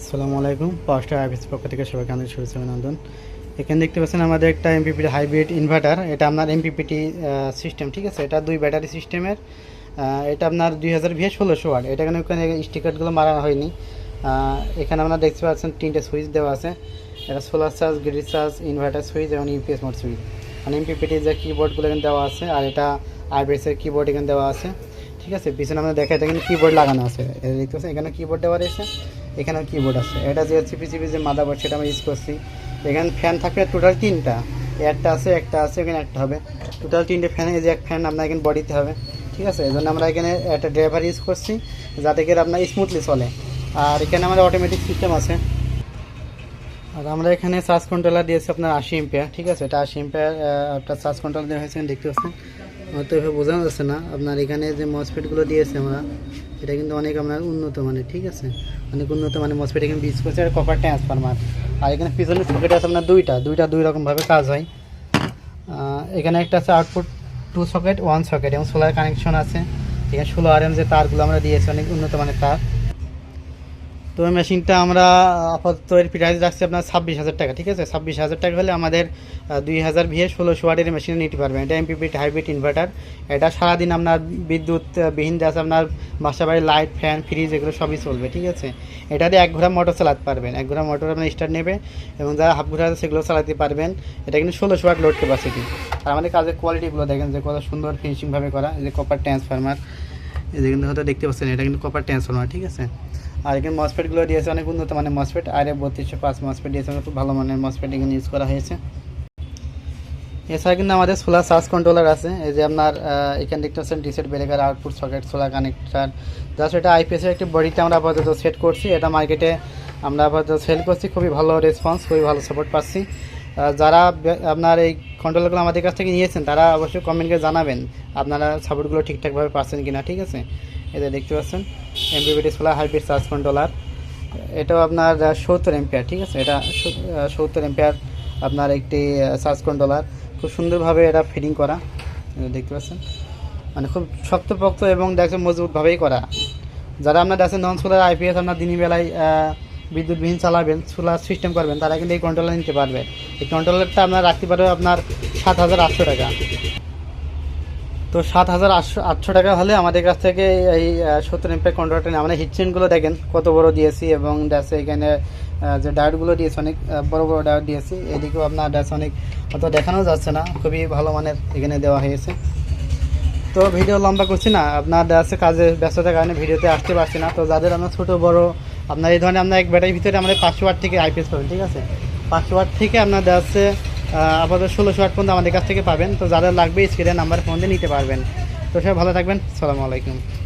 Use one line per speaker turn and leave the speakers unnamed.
আসসালামু আলাইকুম পাওয়ার অফিস পক্ষ থেকে সবাইকে আমাদের শুভেচ্ছা অভিনন্দন। এখানে দেখতে পাচ্ছেন আমাদের একটা এমপিপিটি হাইব্রিড ইনভার্টার এটা আপনার এমপিপিটি সিস্টেম ঠিক আছে? এটা দুই ব্যাটারি সিস্টেমের এটা আপনার দুই হাজার ভিএস ষোলোশো ওয়াট। এটা এখানে ওখানে স্টিকারগুলো মারা হয়নি? এখানে আপনারা দেখতে পাচ্ছেন তিনটে সুইচ দেওয়া আছে। এটা solar charge grid charge inverter switch এবং ইউপিএস মোড সুইচ মানে এমপিপিটির যে কিবোর্ডগুলো এখানে দেওয়া আছে, আর এটা আইবিএসের কিবোর্ড এখানে দেওয়া আছে। ঠিক আছে? পিছনে আমরা দেখা এটা কিন্তু কিবোর্ড লাগানো আছে। দেখতে পাচ্ছেন, এখানে কিবোর্ড দেওয়া রয়েছে। এখানেও কিবোর্ড আছে। এটা যে চিপি চিপি যে মাদাবোর্ড সেটা আমরা ইউজ করছি। এখানে ফ্যান থাকবে টোটাল তিনটা। একটা আছে একটা আছে এখানে একটা হবে। টোটাল তিনটে ফ্যান এই যে এক ফ্যান আপনার এখানে বডিতে হবে। ঠিক আছে? এই জন্য আমরা এখানে একটা ড্রাইভার ইউজ করছি, যাতে করে আপনার স্মুথলি চলে। আর এখানে আমাদের অটোমেটিক সিস্টেম আছে। আর আমরা এখানে চার্জ কন্ট্রোলার দিয়েছি আপনার আশি এম্পিয়ার ঠিক আছে? এটা আশি এম্পিয়ার একটা চার্জ কন্ট্রোলার দেওয়া হয়েছে, দেখতে পাচ্ছেন? আমার তো এভাবে বোঝানো যাচ্ছে না। আপনার এখানে যে মসফেটগুলো দিয়েছে আমরা, এটা কিন্তু অনেক আপনার উন্নত মানে ঠিক আছে? অনেক উন্নত মানে মসফেট। এখানে বিচ করছে আর কপার ট্রান্সফার্মার আর এখানে পিছনে সকেট আছে আপনার দুইটা। দুইটা দুই রকমভাবে কাজ হয়। এখানে একটা আছে output two socket one socket এবং সোলার কানেকশন আছে। এখানে ষোলো আর এম যে তারগুলো আমরা দিয়েছি, অনেক উন্নত মানের তার। তো এই মেশিনটা আমরা আপাতত এর প্রাইস রাখছি আপনার ছাব্বিশ হাজার টাকা, ঠিক আছে? ছাব্বিশ হাজার টাকা হলে আমাদের দুই হাজার ভিএস ষোলোশো ওয়াটের মেশিন নিতে পারবেন। এটা এমপিপিট হাইব্রিড ইনভার্টার এটা সারাদিন আপনার বিদ্যুৎ বিহীন আছে আপনার বাসা বাড়ির লাইট ফ্যান ফ্রিজ এগুলো সবই চলবে, ঠিক আছে? এটা দিয়ে এক ঘোড়া মোটর চালাতে পারবেন। এক ঘোড়া মোটর আপনার স্টার্ট নেবে এবং যারা হাফ ঘোড়া আছে সেগুলো চালাতে পারবেন। এটা কিন্তু ষোলোশো ওয়াট লোড ক্যাপাসিটি আর আমাদের কাজের কোয়ালিটিগুলো দেখেন যে কত সুন্দর ফিনিশিংভাবে করা। এই যে কপার ট্রান্সফার্মার এই যে কিন্তু হয়তো দেখতে পাচ্ছেন, এটা কিন্তু কপার ট্রান্সফার্মার ঠিক আছে? আর এখানে মসফেটগুলো দিয়েছে, অনেক উন্নত মানের মসফেট আর বত্রিশশো পাঁচ মসফেট দিয়েছে খুব ভালো মানের মসফেট এখানে ইউজ করা হয়েছে। এছাড়া কিন্তু আমাদের সোলার চার্জ কন্ট্রোলার আছে, এই যে আপনার এখানে দেখতে পাচ্ছেন ডিসেট breaker output socket solar connector just এটা আইপিএসের একটি বডিতে আমরা আপাতত সেট করছি, এটা মার্কেটে আমরা আপাতত সেল করছি, খুবই ভালো রেসপন্স খুবই ভালো সাপোর্ট পাচ্ছি। যারা আপনার এই কন্ট্রোলারগুলো আমাদের কাছ থেকে নিয়েছেন, তারা অবশ্যই কমেন্টকে জানাবেন, আপনারা সাপোর্টগুলো ঠিকঠাকভাবে পাচ্ছেন কিনা, ঠিক আছে? এটা দেখতে পাচ্ছেন MPPT solar hybrid charge controller এটাও আপনার সত্তর এম্পিয়ার ঠিক আছে? এটা সত্তর এম্পিয়ার আপনার একটি চার্জ কন্ট্রোলার খুব সুন্দরভাবে এটা ফিটিং করা। দেখতে পাচ্ছেন? মানে খুব শক্তপোক্ত এবং দেখছেন মজবুতভাবেই করা। যারা আপনার দেখছেন নন সোলার আইপিএস আপনার দিনই বেলায় বিদ্যুৎবিহীন চালাবেন সোলার সিস্টেম করবেন, তারা কিন্তু এই কন্ট্রোলার নিতে পারবে। এই কন্ট্রোলারটা আপনার রাখতে পারবে আপনার সাত হাজার আটশো টাকা। তো সাত হাজার আটশো আটশো টাকা হলে আমাদের কাছ থেকে এই সত্তর এমপের কন্ট্রোলারটা নিয়ে আমরা হিটচেনগুলো দেখেন, কত বড় দিয়েছি এবং ড্যাসে এখানে যে ডায়োডগুলো দিয়েছি অনেক বড় বড় ডায়োড দিয়েছি এদিকেও আপনার ড্যাস অনেক, অত দেখানো যাচ্ছে না, খুবই ভালো মানের এখানে দেওয়া হয়েছে। তো ভিডিও লম্বা করছি না, আপনার ড্যাসে কাজে ব্যস্ততার কারণে ভিডিওতে আসতে পারছি না, তো যাদের আমরা ছোটো, বড়, আপনার এই ধরনের আপনার এক ব্যাটারির ভিতরে আমাদের পাঁচশো ওয়াট থেকে আইপিএস পাবেন, ঠিক আছে? পাঁচশো ওয়াট থেকে আপনার ড্যাসে আপাতত ষোলোশো আট পর্যন্ত আমাদের কাছ থেকে পাবেন। তো যাদের লাগবে স্ক্রিনের নাম্বার ফোন দিয়ে নিতে পারবেন। তো সবাই ভালো থাকবেন। সালামু আলাইকুম।